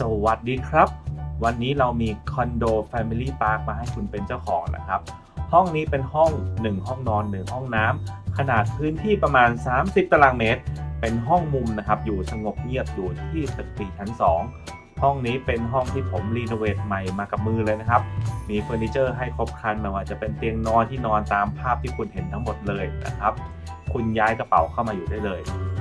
สวัสดีครับ วันนี้เรามีคอนโด Family Park มาให้คุณเป็นเจ้าของนะครับ ห้องนี้เป็นห้อง 1 ห้องนอน 1 ห้องน้ำขนาดพื้นที่ประมาณ 30 ตารางเมตร เป็นห้องมุมนะครับ อยู่สงบเงียบอยู่ที่ตึกปีชั้น 2 ห้องนี้เป็นห้องที่ผมรีโนเวทใหม่มากับมือเลยนะครับ มีเฟอร์นิเจอร์ให้ครบครันไม่ว่าจะเป็นเตียงนอนที่นอนตามภาพที่คุณเห็นทั้งหมดเลยนะครับ คุณย้ายกระเป๋าเข้ามาอยู่ได้เลย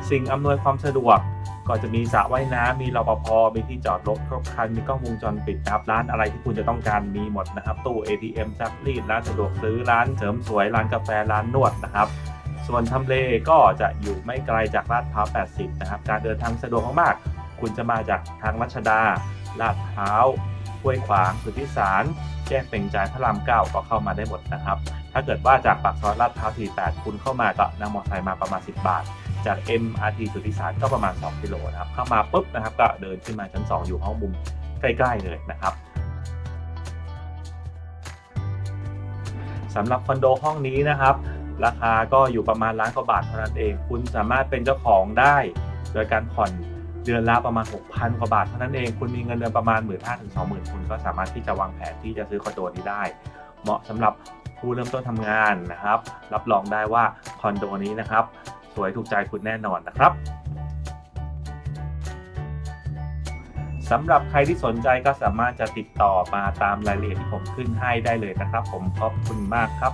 สิ่งอำนวยความสะดวก ก็จะมีสระว่ายน้ำมีรปภมีที่จอดรถครบครันมีกล้องวงจรปิดนะครับร้านอะไรที่คุณจะต้องการมีหมดนะครับ ตู้ ATM ซักรีดร้านสะดวกซื้อร้านเสริมสวยร้านกาแฟร้านนวดนะครับ ส่วนทำเลก็จะอยู่ไม่ไกลจากลาดพร้าว 80 นะครับ การเดินทางสะดวกมากๆคุณจะมาจากทางรัชดาลาดพร้าวห้วยขวางสุทธิสารแจ้งเป่งจ่ายพระรามเก้าก็เข้ามาได้หมดนะครับ ถ้าเกิดว่าจากปากซอยลาดพร้าว 48 คุณเข้ามาก็นั่งมอเตอร์ไซค์มาประมาณ 10 บาท จาก MRT สุทธิสารก็ประมาณ 2 กิโลนะครับ เข้ามาปุ๊บนะครับก็เดินขึ้นมาชั้น 2 อยู่ห้องมุมใกล้ ๆ เลยนะครับสำหรับคอนโดห้องนี้นะครับ ราคาก็อยู่ประมาณล้านกว่าบาทเท่านั้นเอง คุณสามารถเป็นเจ้าของได้ โดยการผ่อนเดือนละประมาณ 6,000 กว่าบาทเท่านั้นเอง คุณมีเงินเดือนประมาณ 1 5 0 0 0ถึง20,000คุณก็สามารถที่จะวางแผนที่จะซื้อคอนโดนี้ได้ เหมาะสำหรับผู้เริ่มต้นทำงานนะครับ รับรองได้ว่าคอนโดนี้นะครับ สวยถูกใจคุณแน่นอนนะครับสำหรับใครที่สนใจก็สามารถจะติดต่อมาตามรายละเอียดที่ผมขึ้นให้ได้เลยนะครับ ผมขอบคุณมากครับ